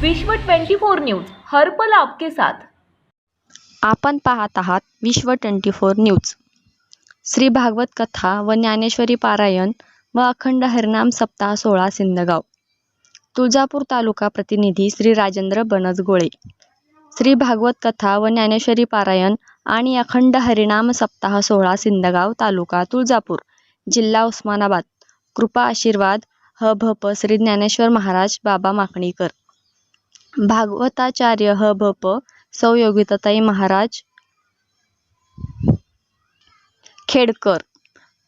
विश्व 24 न्यूज हर पल आपके साथ. आपण पाहत आहात Vishwa twenty four news. Shri Bhagwat कथा व ज्ञानेश्वरी पारायण व अखंड हरिनाम सप्ताह सोळा सिंदगाव तुळजापूर तालुका प्रतिनिधी श्री राजेंद्र बनजगोळे श्री भागवत कथा व ज्ञानेश्वरी पारायण आणि अखंड हरिनाम सप्ताह सोळा सिंदगाव तालुका तुळजापूर जिल्हा उस्मानाबाद. कृपा आशीर्वाद ह भ प श्री ज्ञानेश्वर महाराज बाबा माकणीकर. भागवताचार्य ह भ प सौ योगिताताई महाराज खेडकर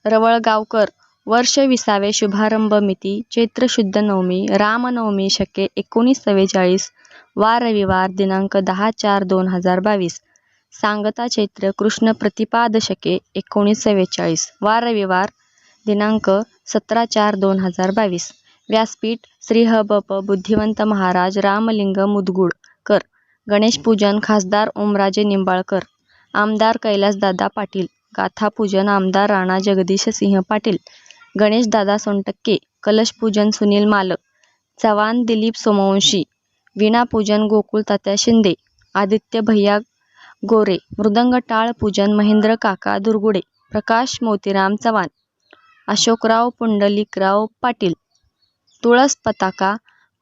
रवळगावकर वर्ष विसावे शुभारंभ मिती चैत्र शुद्ध नवमी रामनवमी शके एकोणीस चव्वेचाळीस वार रविवार दिनांक दहा चार दोन हजार बावीस. सांगता चैत्र कृष्ण प्रतिपाद शके एकोणीस चव्वेचाळीस वार रविवार दिनांक सतरा चार दोन हजार बावीस. व्यासपीठ श्री ह ब प बुद्धिवंत महाराज रामलिंग मुदगुडकर गणेश पूजन खासदार ओमराजे निंबाळकर. आमदार कैलासदादा पाटील. गाथापूजन आमदार राणा जगदीश सिंह पाटील. गणेशदादा सोनटक्के. कलशपूजन सुनील मालक. चव्हाण दिलीप सोमवंशी. वीणापूजन गोकुळ तात्या शिंदे. आदित्य भैया गोरे. मृदंग टाळ पूजन महेंद्र काका दुर्गुडे. प्रकाश मोतीराम चव्हाण. अशोकराव पुंडलिकराव पाटील. तुळस पताका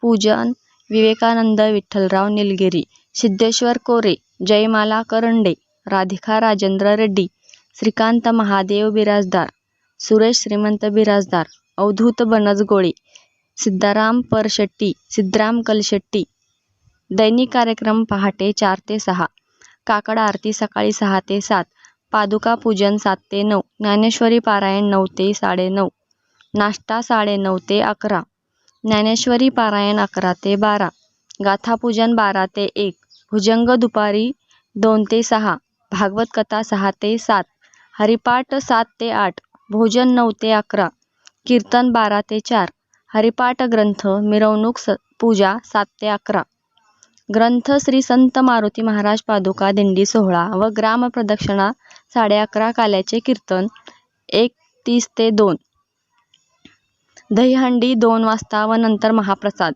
पूजन विवेकानंद विठ्ठलराव निलगिरी सिद्धेश्वर कोरे जयमाला करंडे राधिका राजेंद्र रेड्डी श्रीकांत महादेव बिराजदार सुरेश श्रीमंत बिराजदार अवधूत बनजगोळे सिद्धाराम परशेट्टी सिद्धराम कलशेट्टी. दैनिक कार्यक्रम पहाटे चार ते सहा काकड आरती सकाळी सहा ते सात पादुका पूजन सात ते नऊ ज्ञानेश्वरी पारायण नऊ ते साडेनऊ नाश्ता साडेनऊ ते अकरा ज्ञानेश्वरी पारायण अकरा ते बारा गाथापूजन बारा ते एक भुजंग दुपारी दोन ते सहा भागवत कथा सहा ते सात हरिपाठ सात ते आठ भोजन नऊ ते अकरा कीर्तन बारा ते चार हरिपाठ ग्रंथ मिरवणूक स पूजा सात ते अकरा. ग्रंथ श्री संत मारुती महाराज पादुका दिंडी सोहळा व ग्राम प्रदक्षिणा साडे अकरा काल्याचे कीर्तन एक तीस ते दोन दहीहंडी दोन वाजता व नंतर महाप्रसाद.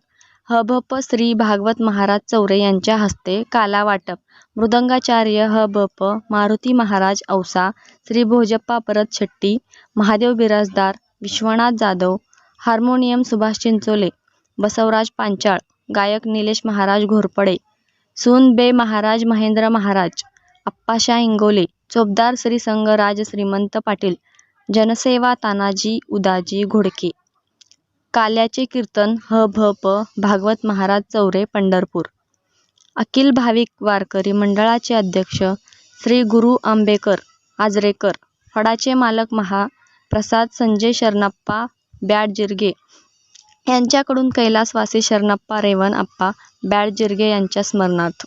हबप श्री भागवत महाराज चौरे यांच्या हस्ते काला वाटप मृदंगाचार्य हबप मारुती महाराज औसा श्री भोजप्पा परत शेट्टी महादेव बिराजदार विश्वनाथ जाधव हार्मोनियम सुभाष चिंचोले बसवराज पांचाळ गायक निलेश महाराज घोरपडे सून बे महाराज महेंद्र महाराज अप्पाशा इंगोले चोपदार श्री संगराज श्रीमंत पाटील जनसेवा तानाजी उदाजी घोडके. काल्याचे कीर्तन ह भ प भागवत महाराज चौरे पंढरपूर. अखिल भाविक वारकरी मंडळाचे अध्यक्ष श्री गुरु आंबेकर आजरेकर फडाचे मालक महाप्रसाद संजय शरणप्पा बॅडजिरगे यांच्याकडून कैलासवासी शरणप्पा रेवन आप्पा बॅडजिरगे यांच्या स्मरणार्थ.